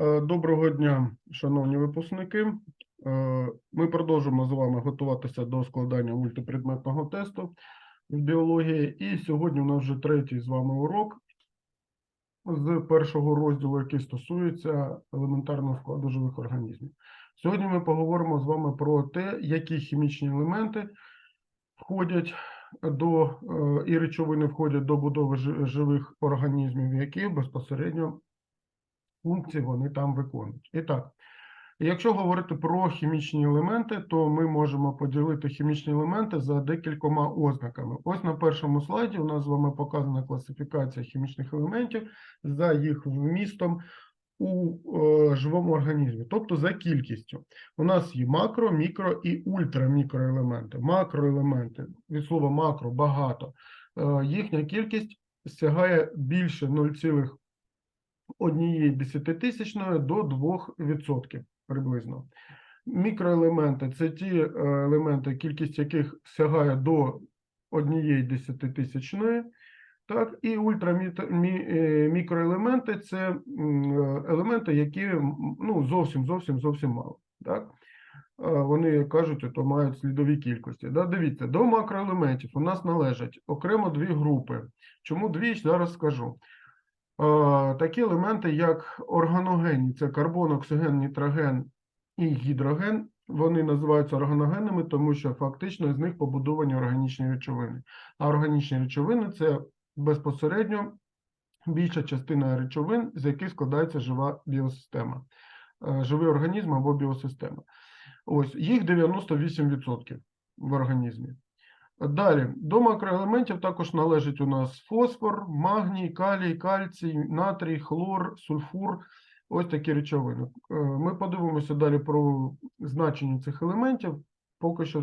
Е, Доброго дня, шановні випускники. Е, Ми продовжимо з вами готуватися до складання мультипредметного тесту з біології. І сьогодні у нас вже третій з вами урок з першого розділу, який стосується елементарного складу живих організмів. Сьогодні ми поговоримо з вами про те, які хімічні елементи входять до е, і речовини входять до будови живих організмів, які безпосередньо функції вони там виконують. І так, якщо говорити про хімічні елементи, то ми можемо поділити хімічні елементи за декількома ознаками. Ось на першому слайді у нас з вами показана класифікація хімічних елементів за їх вмістом у е, живому організмі, тобто за кількістю. У нас є макро, мікро і ультрамікроелементи. Макроелементи, від слова макро багато. Е, їхня кількість сягає більше 0,1 однієї десятитисячної до 2% приблизно. Мікроелементи це ті е, елементи, кількість яких сягає до однієї десятитисячної. Так, і ультрамікроелементи це е, елементи, які ну, зовсім зовсім зовсім мало. Так? Е, Вони кажуть, то мають слідові кількості. Да? Дивіться, до макроелементів у нас належать окремо дві групи. Чому дві? Зараз скажу. Е, Такі елементи, як органогенні, це карбон, оксиген, нітроген і гідроген, вони називаються органогенними, тому що фактично з них побудовані органічні речовини. А органічні речовини це безпосередньо більша частина речовин, з яких складається жива біосистема, е, живий організм або біосистема. Ось їх 98% в організмі. Далі, до макроелементів також належить у нас фосфор, магній, калій, кальцій, натрій, хлор, сульфур. Ось такі речовини. Е, Ми подивимося далі про значення цих елементів. Поки що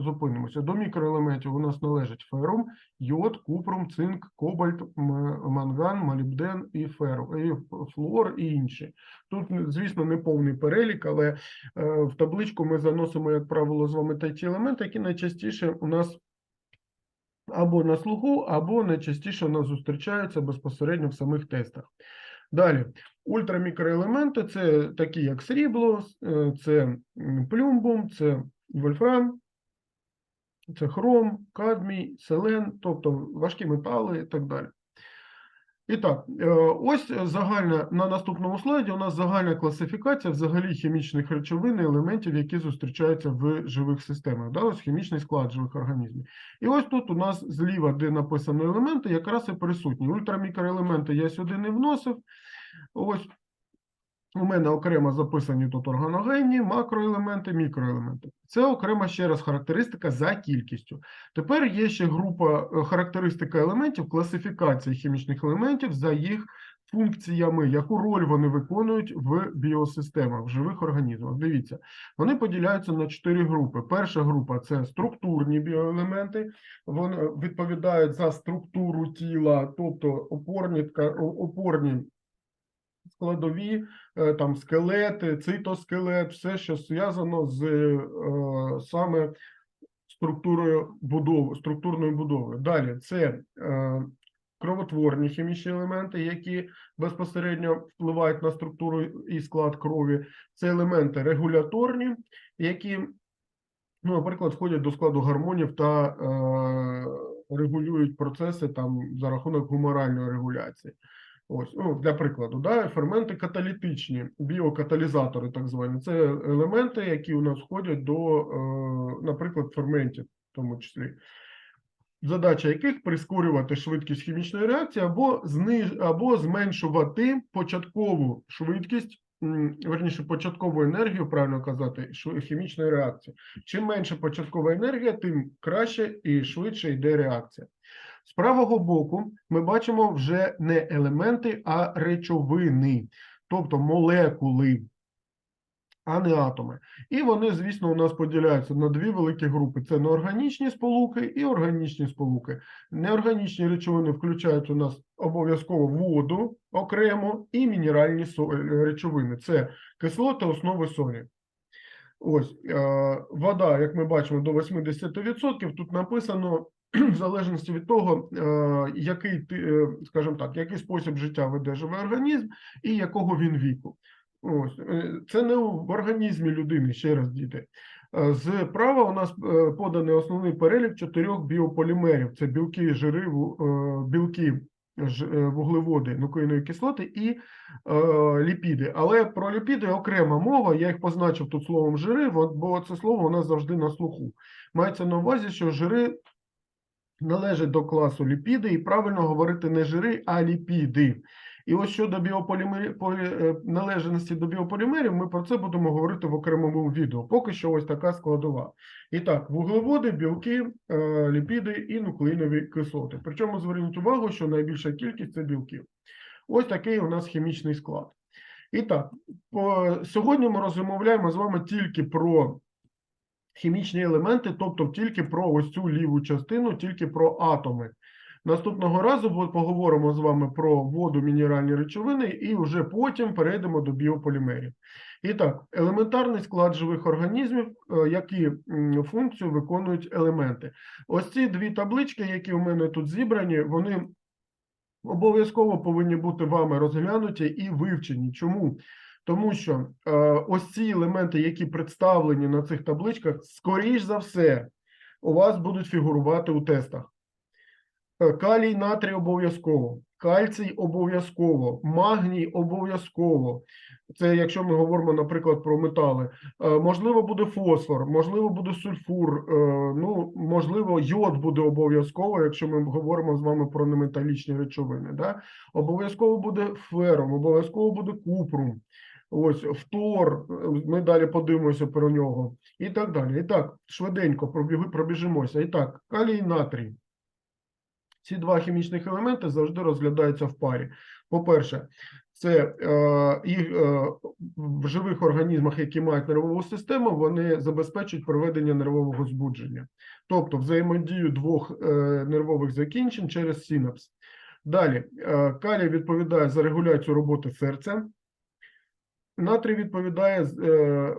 зупинимося. До мікроелементів у нас належить ферум, йод, купрум, цинк, кобальт, манган, молібден і феру, і флуор і інші. Тут, звісно, не повний перелік, але е, в табличку ми заносимо, як правило, з вами ті елементи, які найчастіше у нас або на слуху, або найчастіше у нас зустрічаються безпосередньо в самих тестах. Далі, ультрамікроелементи це такі, як срібло, е, це плюмбум, це вольфрам, це хром, кадмій, селен, тобто важкі метали і так далі. І так, е, ось загальна на наступному слайді у нас загальна класифікація взагалі хімічних речовин і елементів, які зустрічаються в живих системах. Да? Ось хімічний склад живих організмів. І ось тут у нас зліва, де написано елементи, якраз і присутні. Ультрамікроелементи я сюди не вносив. Ось у мене окремо записані тут органогенні, макроелементи, мікроелементи. Це окрема ще раз характеристика за кількістю. Тепер є ще група е, характеристика елементів, класифікація хімічних елементів за їх функціями, яку роль вони виконують в біосистемах, в живих організмах. Дивіться, вони поділяються на чотири групи. Перша група це структурні біоелементи, вони відповідають за структуру тіла, тобто опорні, опорні складові, е, там скелети, цитоскелет, все, що зв'язано з е, саме структурою будови, структурною будовою. Далі це е, кровотворні хімічні елементи, які безпосередньо впливають на структуру і склад крові. Це елементи регуляторні, які, ну, наприклад, входять до складу гормонів та регулюють процеси там за рахунок гуморальної регуляції. Ось, ну, для прикладу, да, ферменти каталітичні, біокаталізатори, так звані, це елементи, які у нас входять до, е, наприклад, ферментів, в тому числі, задача яких прискорювати швидкість хімічної реакції або, зниж, або зменшувати початкову швидкість, верніше, початкову енергію, правильно казати, хімічної реакції. Чим менше початкова енергія, тим краще і швидше йде реакція. З правого боку ми бачимо вже не елементи, а речовини, тобто молекули, а не атоми. І вони, звісно, у нас поділяються на дві великі групи: це неорганічні сполуки і органічні сполуки. Неорганічні речовини включають у нас обов'язково воду окремо і мінеральні е, речовини. Це кислоти, основи солі. Ось е, вода, як ми бачимо, до 80%. Тут написано в залежності від того, е, який ти, е, скажімо так, який спосіб життя веде живий організм і якого він віку. Ось е, це не в організмі людини, ще раз діти. З права у нас поданий основний перелік чотирьох біополімерів: це білки, жири, білки, вуглеводи, нуклеїнові кислоти і ліпіди. Але про ліпіди окрема мова. Я їх позначив тут словом жири, бо це слово у нас завжди на слуху. Мається на увазі, що жири належать до класу ліпіди, і правильно говорити не жири, а ліпіди. І ось щодо біополімерів, належності до біополімерів, ми про це будемо говорити в окремому відео. Поки що ось така складова. І так, вуглеводи, білки, е, ліпіди і нуклеїнові кислоти. Причому зверніть увагу, що найбільша кількість це білків. Ось такий у нас хімічний склад. І так, сьогодні ми розмовляємо з вами тільки про хімічні елементи, тобто тільки про ось цю ліву частину, тільки про атоми. Наступного разу поговоримо з вами про воду, мінеральні речовини, і вже потім перейдемо до біополімерів. І так, елементарний склад живих організмів, е, які функцію виконують елементи. Ось ці дві таблички, які у мене тут зібрані, вони обов'язково повинні бути вами розглянуті і вивчені. Чому? Тому що е, ось ці елементи, які представлені на цих табличках, скоріш за все, у вас будуть фігурувати у тестах. Е, Калій, натрій обов'язково, кальцій обов'язково, магній обов'язково. Це якщо ми говоримо, наприклад, про метали. Е, Можливо, буде фосфор, можливо, буде сульфур, е, ну, можливо, йод буде обов'язково, якщо ми говоримо з вами про неметалічні речовини. Да? Обов'язково буде ферум, обов'язково буде купрум. Ось фтор, е, ми далі подивимося про нього, і так далі. І так, швиденько пробіжимося. І так, калій натрій. Ці два хімічних елементи завжди розглядаються в парі. По-перше, це е, е, в живих організмах, які мають нервову систему, вони забезпечують проведення нервового збудження, тобто взаємодію двох е, нервових закінчень через синапс. Далі, е, калій відповідає за регуляцію роботи серця. Натрій відповідає е,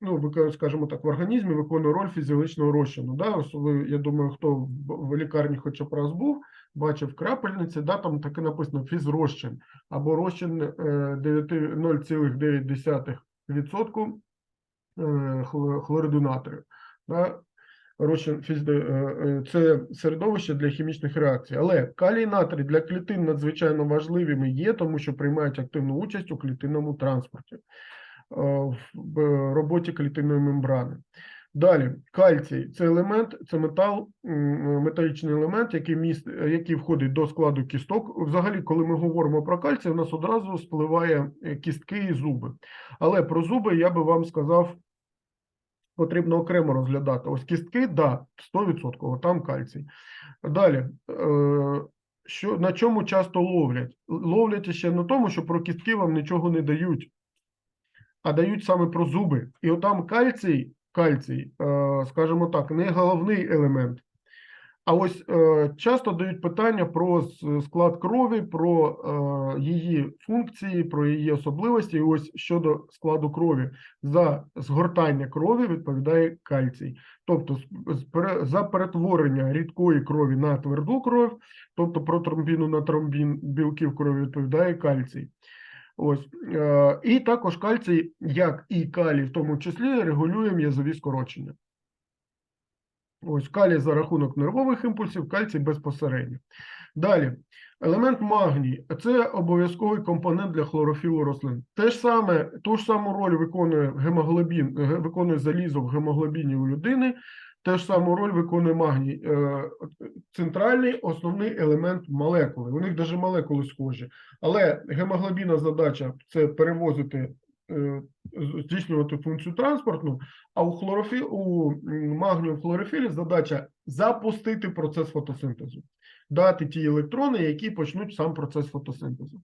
ну, скажімо так, в організмі виконує роль фізіологічного розчину. Да? Ви, я думаю, хто в лікарні хоча б раз був, бачив крапельниці, да, там таке написано фізрозчин або розчин е, 9 0,9% е, хлориду натрію. Е, е, це середовище для хімічних реакцій. Але калій натрій для клітин надзвичайно важливими є, тому що приймають активну участь у клітинному транспорті, е, в роботі клітинної мембрани. Далі, кальцій це елемент, це метал, металічний елемент, який міст, який входить до складу кісток. Взагалі, коли ми говоримо про кальцій, у нас одразу спливає кістки і зуби. Але про зуби я би вам сказав, потрібно окремо розглядати. Ось кістки, да, 100%, там кальцій. Далі, е, що, на чому часто ловлять? Ловлять ще на тому, що про кістки вам нічого не дають, а дають саме про зуби. І отам кальцій, кальцій, е, скажімо так, не головний елемент. А ось е, часто дають питання про склад крові, про е, її функції, про її особливості. І ось щодо складу крові, за згортання крові відповідає кальцій. Тобто за перетворення рідкої крові на тверду кров, тобто про тромбіну на тромбін білків крові відповідає кальцій. Ось е, і також кальцій, як і калій, в тому числі, регулює м'язові скорочення. Ось калій за рахунок нервових імпульсів, кальцій безпосередньо. Далі, елемент магній це обов'язковий компонент для хлорофілу рослин. Те ж саме, ту ж саму роль виконує гемоглобін, виконує залізо в гемоглобіні у людини. Те ж саму роль виконує магній. Е, Центральний основний елемент молекули. У них навіть молекули схожі. Але гемоглобіна задача це перевозити, е, здійснювати функцію транспортну, а у хлорофі, у магнію хлорофілі задача запустити процес фотосинтезу, дати ті електрони, які почнуть сам процес фотосинтезу.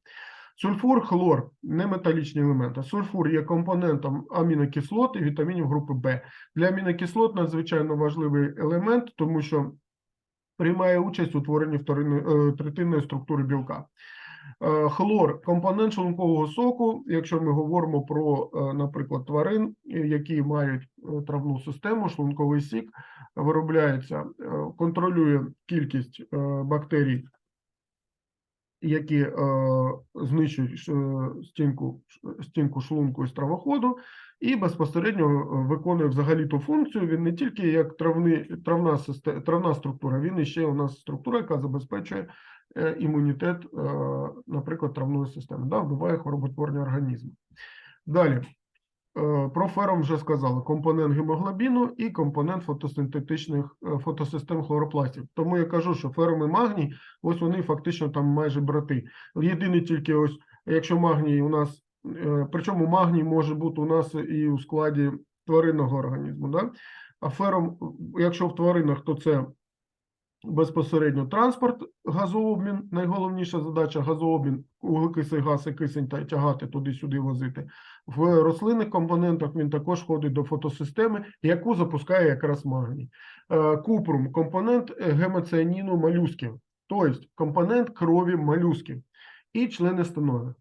Сульфур, хлор не металічні елементи. Сульфур є компонентом амінокислот і вітамінів групи В. Для амінокислот надзвичайно важливий елемент, тому що приймає участь у творенні вторинної е, третинної структури білка. Е, Хлор компонент шлункового соку, якщо ми говоримо про, е, наприклад, тварин, які мають е, травну систему, шлунковий сік, виробляється, контролює кількість бактерій, які знищують стінку, стінку шлунку і стравоходу, і безпосередньо виконує взагалі ту функцію. Він не тільки як травни, травна, травна структура, він іще у нас структура, яка забезпечує імунітет, е, наприклад, травної системи, да, вбиває хвороботворні організми. Далі. Е, Про фером вже сказали, компонент гемоглобіну і компонент фотосинтетичних е, фотосистем хлоропластів. Тому я кажу, що фером і магній, ось вони фактично там майже брати. Єдине тільки ось, якщо магній у нас, е, причому магній може бути у нас і у складі тваринного організму, да? а фером, якщо в тваринах, то це безпосередньо транспорт, газообмін, найголовніша задача газообмін, вуглекислий газ і кисень та тягати туди-сюди возити. В рослинних компонентах він також входить до фотосистеми, яку запускає якраз магній. Е, Купрум компонент гемоціаніну молюсків, тобто компонент крові молюсків і члени станови.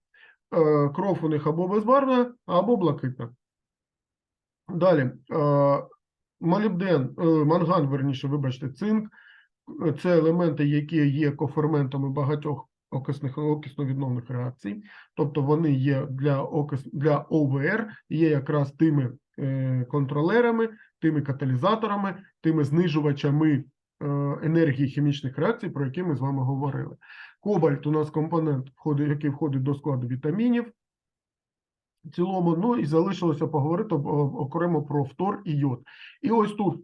Е, Кров у них або безбарвна, або блакитна. Далі, е, молібден, манган, верніше, вибачте, цинк, це елементи, які є коферментами багатьох окисних окисно-відновних реакцій, тобто вони є для окис, для ОВР, є якраз тими е, контролерами, тими каталізаторами, тими знижувачами е, енергії хімічних реакцій, про які ми з вами говорили. Кобальт у нас компонент, який входить до складу вітамінів. В цілому, ну і залишилося поговорити окремо про фтор і йод. І ось тут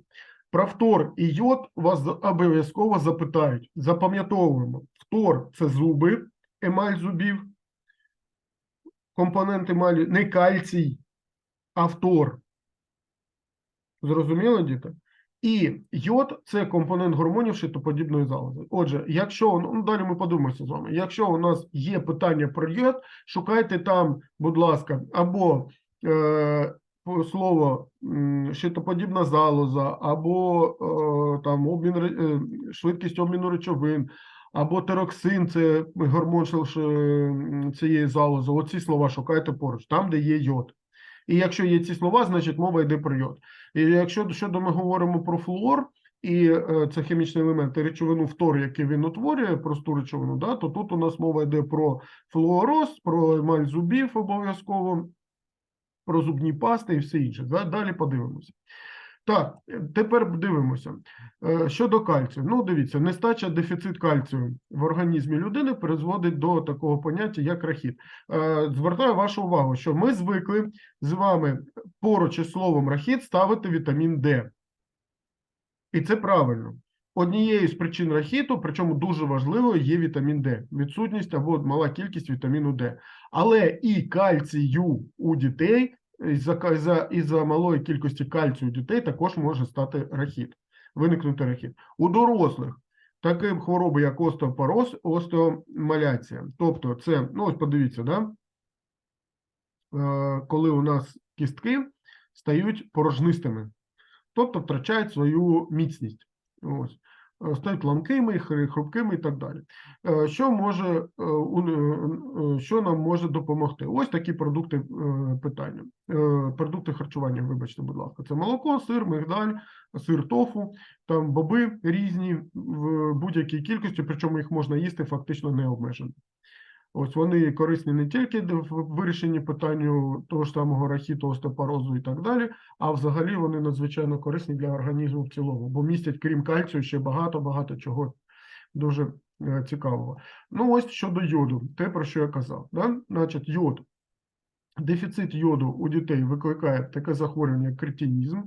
про фтор і йод вас обов'язково запитають. Запам'ятовуємо. Фтор це зуби, емаль зубів, компонент емалі не кальцій, а фтор. Зрозуміло, діти? І йод це компонент гормонів шитоподібної залози. Отже, якщо ну далі ми подумаємо з вами. Якщо у нас є питання про йод, шукайте там, будь ласка, або е, слово м, шитоподібна залоза, або е, там обмін е, швидкість обміну речовин, або тероксин, це гормон цієї залози. Оці слова шукайте поруч, там, де є йод. І якщо є ці слова, значить мова йде про йод. І якщо щодо ми говоримо про флуор, і е, це хімічний елемент, і речовину фтор, який він утворює, просту речовину, да, то тут у нас мова йде про флуороз, про емаль зубів обов'язково, про зубні пасти і все інше. Далі подивимося. Так, тепер дивимося. Е, Щодо кальцію. Ну, дивіться, нестача, дефіцит кальцію в організмі людини призводить до такого поняття, як рахіт. Е, Звертаю вашу увагу, що ми звикли з вами поруч із словом рахіт ставити вітамін Д. І це правильно. Однією з причин рахіту, причому дуже важливою, є вітамін Д, відсутність або мала кількість вітаміну Д. Але і кальцію у дітей, із-за, ка- із-за, із-за малої кількості кальцію у дітей також може стати рахіт, виникнути рахіт. У дорослих такі хвороби, як остеопороз, остеомаляція. Тобто це, ну ось подивіться, да? е, коли у нас кістки стають порожнистими, тобто втрачають свою міцність. Ось. Е, Стають ламкими, хрупкими і так далі. Е, Що може е, що нам може допомогти? Ось такі продукти питання. Продукти харчування, вибачте, будь ласка, це молоко, сир, мигдаль, сир тофу, там боби різні в будь-якій кількості, причому їх можна їсти фактично необмежено. Ось вони корисні не тільки в вирішенні питання того ж самого рахіту, остеопорозу і так далі, а взагалі вони надзвичайно корисні для організму в цілому, бо містять, крім кальцію, ще багато-багато чого дуже е, цікавого. Ну, ось щодо йоду, те, про що я казав. Да? Значить, йод. Дефіцит йоду у дітей викликає таке захворювання, як кретинізм,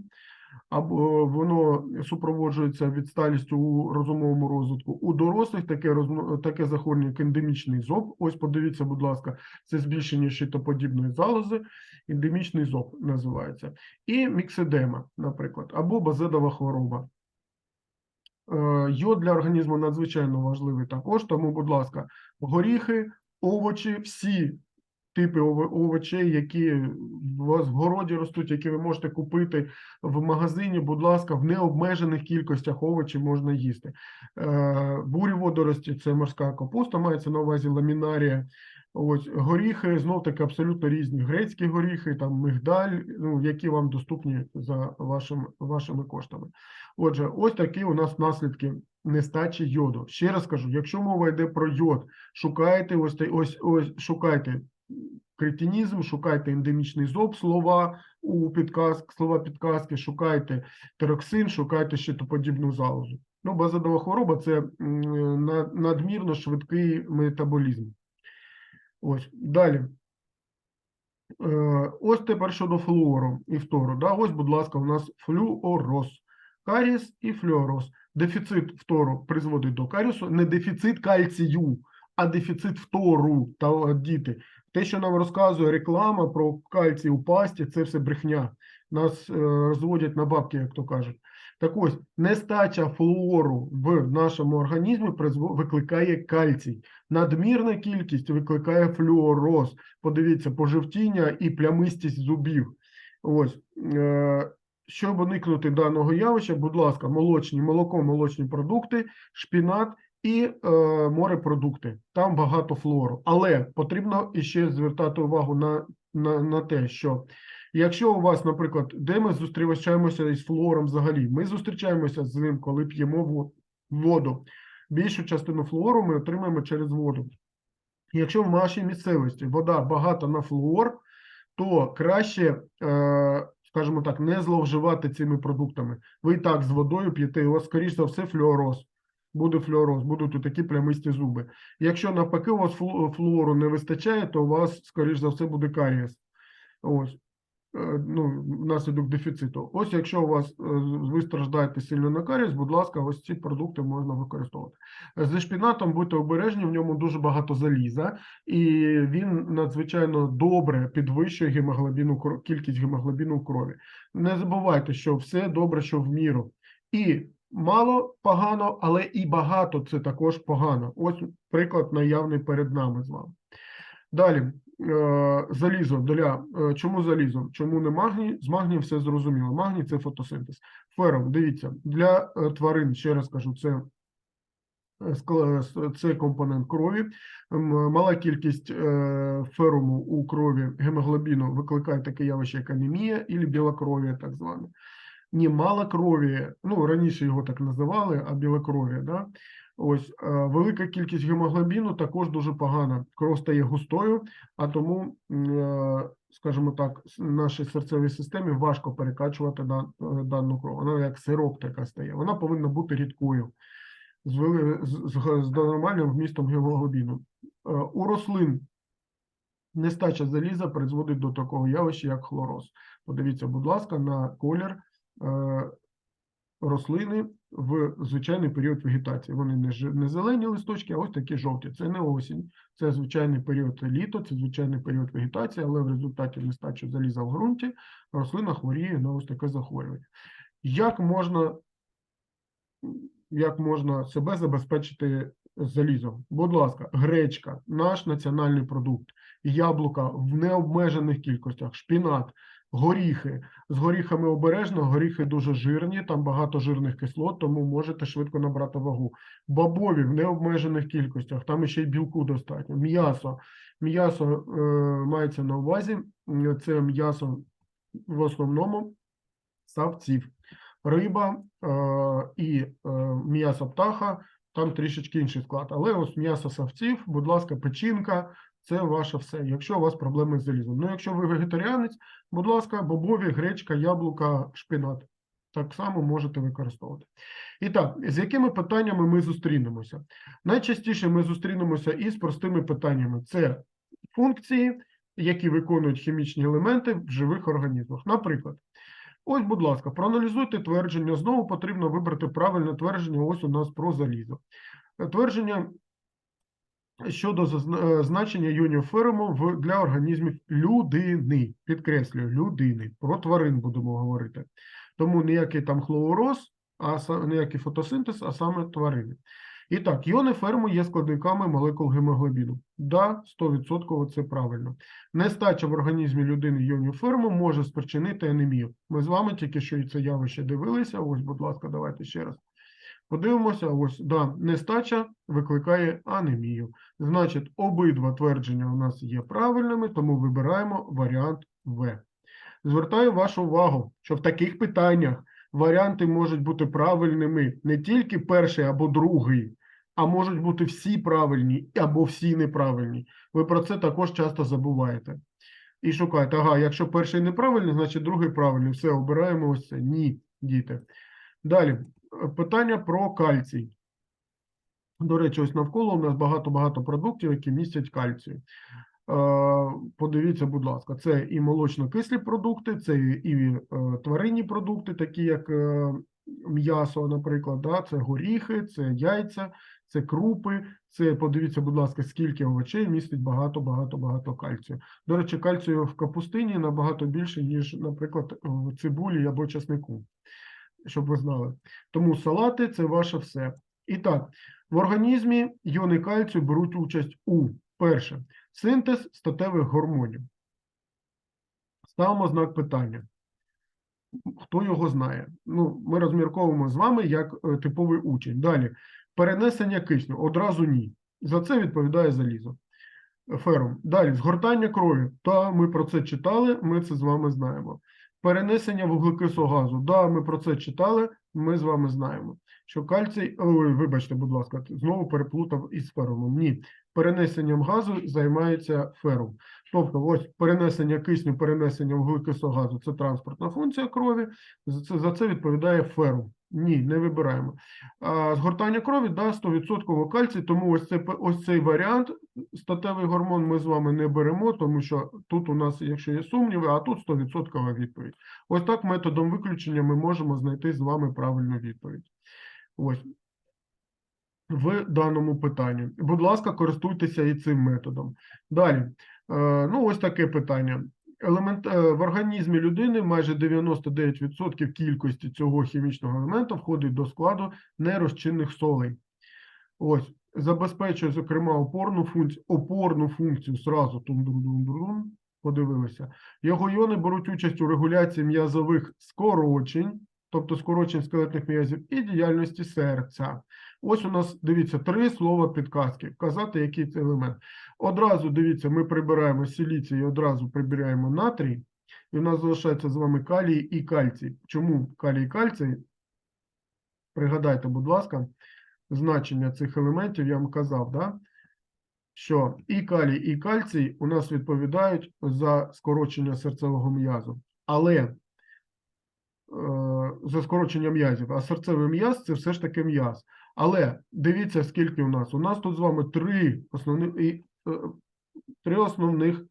або воно супроводжується відсталістю у розумовому розвитку. У дорослих таке, таке захворювання, як ендемічний зоб. Ось подивіться, будь ласка, це збільшення щитоподібної залози, ендемічний зоб називається. І міксидема, наприклад, або базедова хвороба. Е, Йод для організму надзвичайно важливий також, тому, будь ласка, горіхи, овочі, всі типи овочей, які у вас в городі ростуть, які ви можете купити в магазині, будь ласка, в необмежених кількостях овочів можна їсти. Е, Бурі водорості це морська капуста, мається на увазі ламінарія. Ось горіхи, знов таки абсолютно різні. Грецькі горіхи, там мигдаль, ну, які вам доступні за вашим, вашими коштами. Отже, ось такі у нас наслідки нестачі йоду. Ще раз кажу, якщо мова йде про йод, шукайте ось ось ось шукайте кретинізм, шукайте ендемічний зоб, слова у підказк, слова підказки, шукайте тероксин, шукайте щитоподібну залозу. Ну, базодова хвороба це надмірно швидкий метаболізм. Ось далі. Е, Ось тепер щодо флуору і фтору. Да? Ось, будь ласка, у нас флюороз, каріс і флюороз. Дефіцит фтору призводить до карісу, не дефіцит кальцію, а дефіцит фтору та діти. Те, що нам розказує реклама про кальцій у пасті, це все брехня. Нас е, розводять на бабки, як то кажуть. Так ось, нестача флуору в нашому організмі викликає кальцій. Надмірна кількість викликає флюороз. Подивіться, пожовтіння і плямистість зубів. Ось. Е, щоб уникнути даного явища, будь ласка, молочні, молоко, молочні продукти, шпінат і е, морепродукти. Там багато флору. Але потрібно іще звертати увагу на, на, на те, що якщо у вас, наприклад, де ми зустрічаємося із флором взагалі, ми зустрічаємося з ним, коли п'ємо воду. Більшу частину флору ми отримаємо через воду. Якщо в вашій місцевості вода багата на флуор, то краще, е, скажімо так, не зловживати цими продуктами. Ви і так з водою п'єте, у вас, скоріш за все, флюороз. Буде флюороз, будуть такі плямисті зуби. Якщо навпаки у вас флу- флуору не вистачає, то у вас, скоріш за все, буде карієс. Ось. Е, Ну, внаслідок дефіциту. Ось якщо у вас е, ви страждаєте сильно на карієс, будь ласка, ось ці продукти можна використовувати. Зі шпінатом будьте обережні, в ньому дуже багато заліза, і він надзвичайно добре підвищує гемоглобіну, кількість гемоглобіну в крові. Не забувайте, що все добре, що в міру. І мало погано, але і багато це також погано. Ось приклад наявний перед нами з вами. Далі, е, залізо для е, чому залізо? Чому не магній? З магнієм все зрозуміло. Магній це фотосинтез. Фером, дивіться, для е, тварин, ще раз кажу, це це компонент крові. Мала кількість феруму у крові гемоглобіну викликає таке явище, як анемія і білокров'я, так зване. Ні, мало крові, ну раніше його так називали, а білокров'я, да? Ось е, велика кількість гемоглобіну також дуже погана. Кров стає густою, а тому, е, скажімо так, нашій серцевій системі важко перекачувати е, дану кров. Вона як сироп така стає. Вона повинна бути рідкою з, з, нормальним вмістом гемоглобіну. У рослин нестача заліза призводить до такого явища, як хлороз. Подивіться, будь ласка, на колір рослини в звичайний період вегетації. Вони не, ж- не зелені листочки, а ось такі жовті. Це не осінь, це звичайний період літо, це звичайний період вегетації, але в результаті нестачі заліза в ґрунті рослина хворіє на ось таке захворювання. Як можна як можна себе забезпечити залізом. Будь ласка, гречка, наш національний продукт, яблука в необмежених кількостях, шпінат, горіхи. З горіхами обережно, горіхи дуже жирні, там багато жирних кислот, тому можете швидко набрати вагу. Бобові в необмежених кількостях, там ще й білку достатньо. М'ясо. М'ясо е, мається на увазі, це м'ясо в основному савців риба е, і е, м'ясо птаха, там трішечки інший склад. Але ось м'ясо савців, будь ласка, печінка, це ваше все. Якщо у вас проблеми з залізом. Ну, якщо ви вегетаріанець, будь ласка, бобові, гречка, яблука, шпинат. Так само можете використовувати. І так, з якими питаннями ми зустрінемося? Найчастіше ми зустрінемося із простими питаннями: це функції, які виконують хімічні елементи в живих організмах. Наприклад, Ось, будь ласка, проаналізуйте твердження. Знову потрібно вибрати правильне твердження. Ось у нас про залізо. Твердження щодо е, значення іонів феруму в для організмів людини. Підкреслюю, людини. Про тварин будемо говорити. Тому ніякий там хлороз, а ніякий фотосинтез, а саме тварини. І так, іони ферму є складниками молекул гемоглобіну. Да, 100% це правильно. Нестача в організмі людини іонів ферму може спричинити анемію. Ми з вами тільки що і це явище дивилися. Ось, будь ласка, давайте ще раз. Подивимося, ось, да, нестача викликає анемію. Значить, обидва твердження у нас є правильними, тому вибираємо варіант В. Звертаю вашу увагу, що в таких питаннях варіанти можуть бути правильними не тільки перший або другий, а можуть бути всі правильні або всі неправильні. Ви про це також часто забуваєте. І шукаєте, ага, якщо перший неправильний, значить другий правильний. Все, обираємо ось це. Ні, діти. Далі, питання про кальцій. До речі, ось навколо у нас багато-багато продуктів, які містять кальцій. Е, Подивіться, будь ласка, це і молочно-кислі продукти, це і е, тваринні продукти, такі як е, м'ясо, наприклад, да, це горіхи, це яйця, це крупи. Це подивіться, будь ласка, скільки овочей містить багато-багато-багато кальцію. До речі, кальцію в капустині набагато більше, ніж, наприклад, в цибулі або часнику, щоб ви знали. Тому салати це ваше все. І так, в організмі йони кальцію беруть участь у перше синтез статевих гормонів. Ставимо знак питання. Хто його знає? Ну, ми розмірковуємо з вами як е, типовий учень. Далі. Перенесення кисню. Одразу ні. За це відповідає залізо. Ферум. Далі. Згортання крові. Та, ми про це читали, ми це з вами знаємо. Перенесення вуглекислого газу. Да, ми про це читали, ми з вами знаємо. Що кальцій, ой, вибачте, будь ласка, знову переплутав із феромом. Ні, перенесенням газу займається фером. Тобто, ось перенесення кисню, перенесення вуглекислого газу це транспортна функція крові. За це, за це відповідає ферум. Ні, не вибираємо. А згортання крові да, 100% кальцій, тому ось, це, ось цей варіант, статевий гормон ми з вами не беремо, тому що тут у нас, якщо є сумніви, а тут 100% відповідь. Ось так методом виключення ми можемо знайти з вами правильну відповідь. Ось. В даному питанні. Будь ласка, користуйтеся і цим методом. Далі. Е, Ну, ось таке питання. Елемент, е, в організмі людини майже 99% кількості цього хімічного елементу входить до складу нерозчинних солей. Ось, забезпечує, зокрема, опорну функцію, опорну функцію сразу тум-дум-дум-дум, подивилися. Його іони беруть участь у регуляції м'язових скорочень, тобто скорочень скелетних м'язів, і діяльності серця. Ось у нас, дивіться, три слова підказки. Вказати, який це елемент. Одразу, дивіться, ми прибираємо силіцій і одразу прибираємо натрій. І у нас залишається з вами калій і кальцій. Чому калій і кальцій? Пригадайте, будь ласка, значення цих елементів я вам казав, да? що і калій, і кальцій у нас відповідають за скорочення серцевого м'язу. Але е, за скорочення м'язів, а серцевий м'яз це все ж таки м'яз. Але дивіться, скільки у нас. У нас тут з вами три основні, е, три основних е,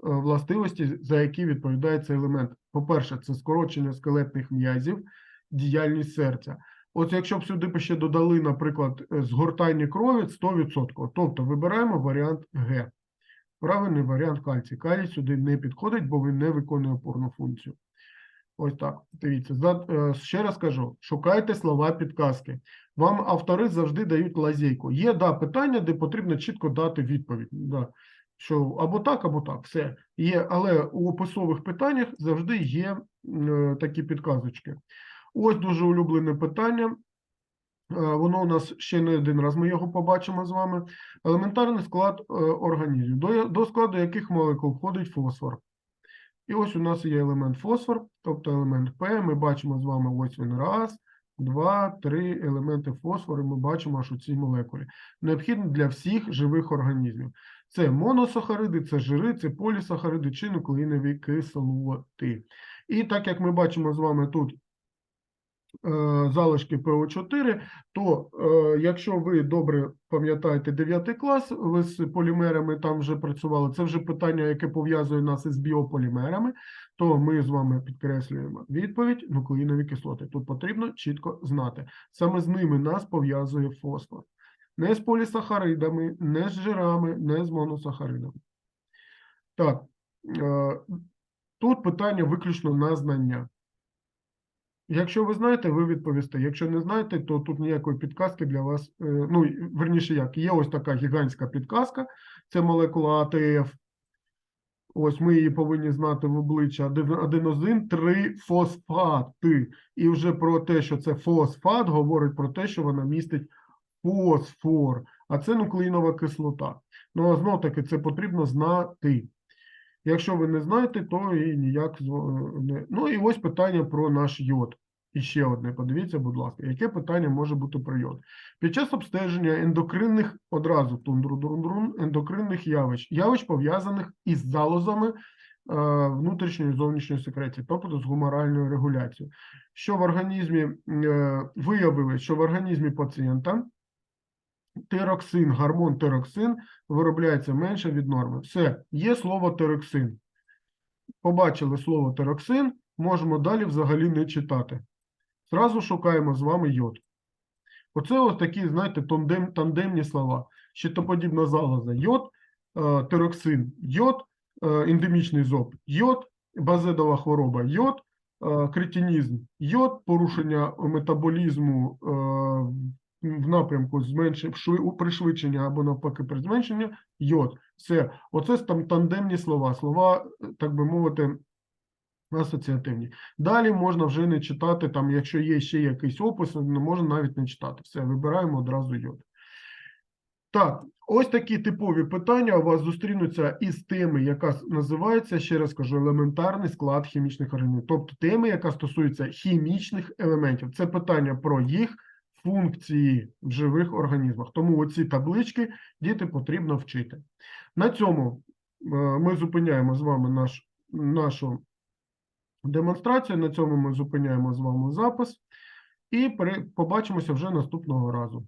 властивості, за які відповідає цей елемент. По-перше, це скорочення скелетних м'язів, діяльність серця. От якщо б сюди ще додали, наприклад, е, згортання крові 100%. Тобто вибираємо варіант Г. Правильний варіант кальцій. Калій сюди не підходить, бо він не виконує опорну функцію. Ось так. Дивіться, е, ще раз кажу: шукайте слова підказки. Вам автори завжди дають лазейку. Є да, питання, де потрібно чітко дати відповідь. Да. Що або так, або так. Все є, але у описових питаннях завжди є е, такі підказочки. Ось дуже улюблене питання. Е, Воно у нас ще не один раз ми його побачимо з вами. Елементарний склад е, організмів, до, до складу яких молекул входить фосфор. І ось у нас є елемент фосфор, тобто елемент П. Ми бачимо з вами ось він раз, два, три елементи фосфору. Ми бачимо аж у цій молекулі. Необхідно для всіх живих організмів. Це моносахариди, це жири, це полісахариди чи нуклеїнові кислоти. І так як ми бачимо з вами тут залишки ПО4, то е, якщо ви добре пам'ятаєте 9 клас, ви з полімерами там вже працювали, це вже питання, яке пов'язує нас із біополімерами, то ми з вами підкреслюємо відповідь нуклеїнові кислоти. Тут потрібно чітко знати. Саме з ними нас пов'язує фосфор. Не з полісахаридами, не з жирами, не з моносахаридами. Так, е, тут питання виключно на знання. Якщо ви знаєте, ви відповісте. Якщо не знаєте, то тут ніякої підказки для вас. е, Ну, верніше як, є ось така гігантська підказка, це молекула АТФ. Ось ми її повинні знати в обличчя аденозин 3 фосфати. І вже про те, що це фосфат, говорить про те, що вона містить фосфор, а це нуклеїнова кислота. Ну, а знов таки це потрібно знати. Якщо ви не знаєте, то і ніяк. Ну і ось питання про наш йод. І ще одне, подивіться, будь ласка, яке питання може бути про йод? Під час обстеження ендокринних одразу тундру ендокринних явищ, явищ пов'язаних із залозами е, внутрішньої зовнішньої секреції, тобто з гуморальною регуляцією. Що в організмі е, виявили, що в організмі пацієнта тироксин, гормон тироксин виробляється менше від норми. Все, є слово тироксин. Побачили слово тироксин, можемо далі взагалі не читати. Зразу шукаємо з вами йод. Оце ось такі, знаєте, тандем, тандемні слова. Щитоподібна залоза йод, е, тироксин йод, е, ендемічний зоб йод, базедова хвороба йод, е, кретинізм йод, порушення метаболізму в напрямку пришвидшення або навпаки при зменшенні йод. Все. Оце там тандемні слова, слова, так би мовити, асоціативні. Далі можна вже не читати, там, якщо є ще якийсь опис, не можна навіть не читати. Все, вибираємо одразу йод. Так, ось такі типові питання у вас зустрінуться із теми, яка називається, ще раз кажу, елементарний склад хімічних організмів. Тобто теми, яка стосується хімічних елементів. Це питання про їх функції в живих організмах. Тому оці таблички діти потрібно вчити. На цьому е, ми зупиняємо з вами наш, нашу демонстрацію. На цьому ми зупиняємо з вами запис і побачимося вже наступного разу.